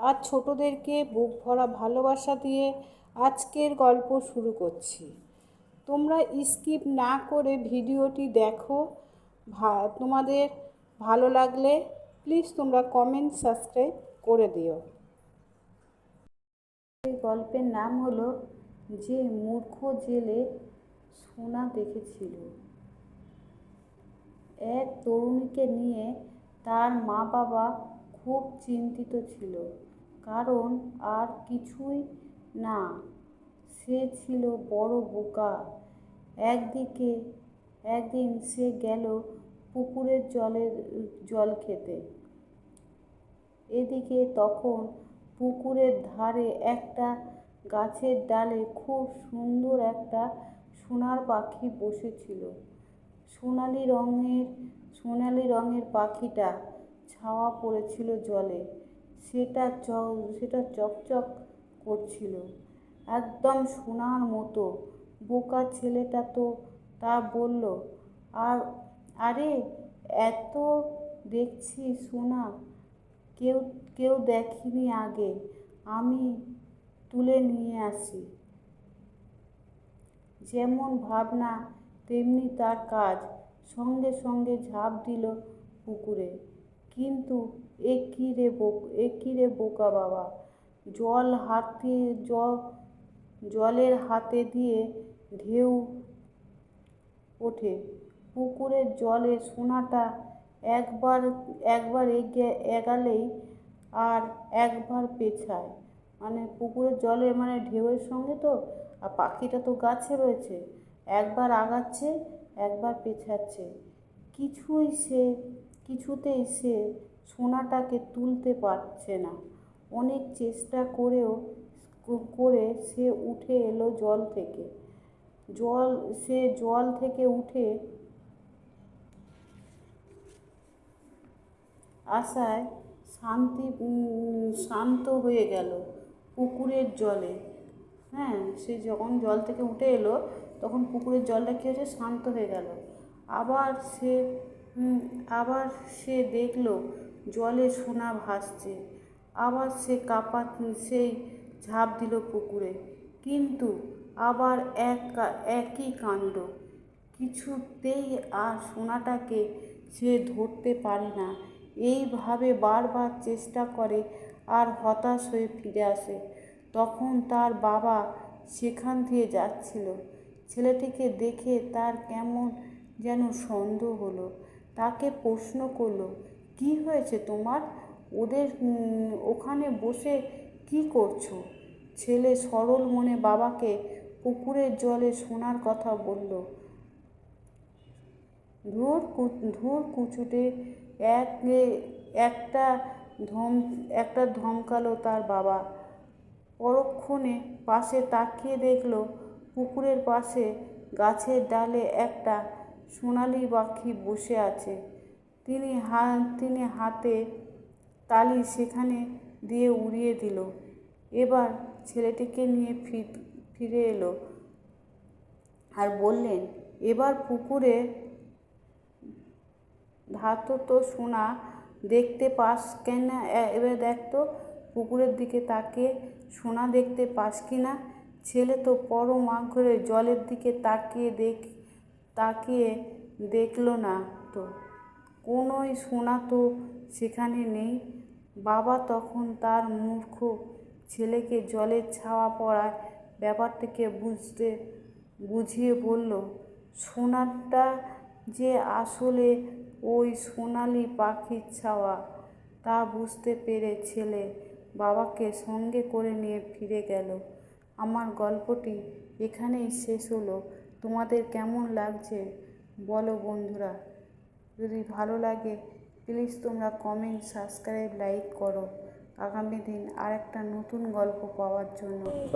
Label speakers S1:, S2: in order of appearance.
S1: আর ছোটোদেরকে বুক ভরা ভালোবাসা দিয়ে আজকের গল্প শুরু করছি। তোমরা স্কিপ না করে ভিডিওটি দেখো। তোমাদের ভালো লাগলে প্লিজ তোমরা কমেন্ট, সাবস্ক্রাইব করে দিও। গল্পের নাম হলো যে মূর্খ জেলে সোনা দেখেছিল। এক তরুণীকে নিয়ে তার মা বাবা খুব চিন্তিত ছিল। কারণ আর কিছুই না। সে ছিল বড় বোকা। একদিকে, একদিন সে গেল পুকুরের জলের জল খেতে। এদিকে তখন পুকুরের ধারে একটা গাছের ডালে খুব সুন্দর একটা সোনার পাখি বসেছিল। সোনালি রঙের সোনালি রঙের পাখিটা ছাওয়া পড়েছিল জলে। সেটা চ, সেটা চকচক করছিল। একদম সোনার মতো। বোকা ছেলেটা তো তা বলল, আর, আরে, এত দেখছি সোনা, কেউ কেউ দেখেনি আগে। আমি তুলে নিয়ে আসি। যেমন ভাবনা, তেমনি তার কাজ। সঙ্গে সঙ্গে ঝাঁপ দিল পুকুরে। কিন্তু এ কী রে এ কী রে বোকা বাবা? জল হাতে জল জলের হাতে দিয়ে ঢেউ ওঠে। পুকুরের জলে সোনাটা একবার একবার এগে, এগালেই আর একবার পেছায়। মানে পুকুরের জলের মানে ঢেউয়ের সঙ্গে তো, আর পাখিটা তো গাছে রয়েছে। একবার আগাচ্ছে, একবার পেছাচ্ছে। কিছুই সে কিছুতেই সে সোনাটাকে তুলতে পারছে না। অনেক চেষ্টা করেও করে সে উঠে এলো জল থেকে। জল, সে জল থেকে উঠে আশায় শান্তি শান্ত হয়ে গেল পুকুরের জলে। হ্যাঁ সে যখন জল থেকে উঠে এলো, তখন পুকুরের জলটা কী হয়েছে? শান্ত হয়ে গেল। আবার সে আবার সে দেখল জলে সোনা ভাসছে। আবার সে কাপা, সেই ঝাঁপ দিল পুকুরে। কিন্তু আবার এক একই কাণ্ড। কিছুতেই আর সোনাটাকে সে ধরতে পারে না। এইভাবে বারবার চেষ্টা করে আর হতাশ হয়ে ফিরে আসে। তখন তার বাবা সেখান দিয়ে যাচ্ছিল। ছেলেটিকে দেখে তার কেমন যেন সন্দেহ হলো। তাকে প্রশ্ন করল, কি হয়েছে তোমার? ওদের ওখানে বসে কি করছ? ছেলে সরল মনে বাবাকে পুকুরের জলে শোনার কথা বলল। ধুর ধুর কুচুটে এক একটা ধম, একটা ধমকালো তার বাবা। পরক্ষণে পাশে তাকিয়ে দেখল পুকুরের পাশে গাছের ডালে একটা সোনালি পাখি বসে আছে। তিনি হা, তিনি হাতে তালি সেখানে দিয়ে উড়িয়ে দিল। এবার ছেলেটিকে নিয়ে ফির- এলো আর বললেন, এবার পুকুরে ধাতু তো সোনা, দেখতে পাস কেন? এবার দেখ তো, পুকুরের দিকে তাকিয়ে সোনা দেখতে পাস কি না? ছেলে তো পরম আগ্রহে জলের দিকে তাকিয়ে দেখ তাকিয়ে দেখল না তো। কোনোই সোনা তো সেখানে নেই। বাবা তখন তার মূর্খ ছেলেকে জলের ছাওয়া পড়ায় ব্যাপারটিকে বুঝতে, বুঝিয়ে বলল, সোনারটা যে আসলে ওই সোনালি পাখির ছাওয়া, তা বুঝতে পেরে ছেলে বাবাকে সঙ্গে করে নিয়ে ফিরে গেল। আমার গল্পটি এখানেই শেষ হলো। তোমাদের কেমন লাগছে? বলো বন্ধুরা। যদি ভালো লাগে প্লিজ তোমরা কমেন্ট সাবস্ক্রাইব লাইক করো। আগামী দিন আরেকটা নতুন গল্প পাওয়ার জন্য।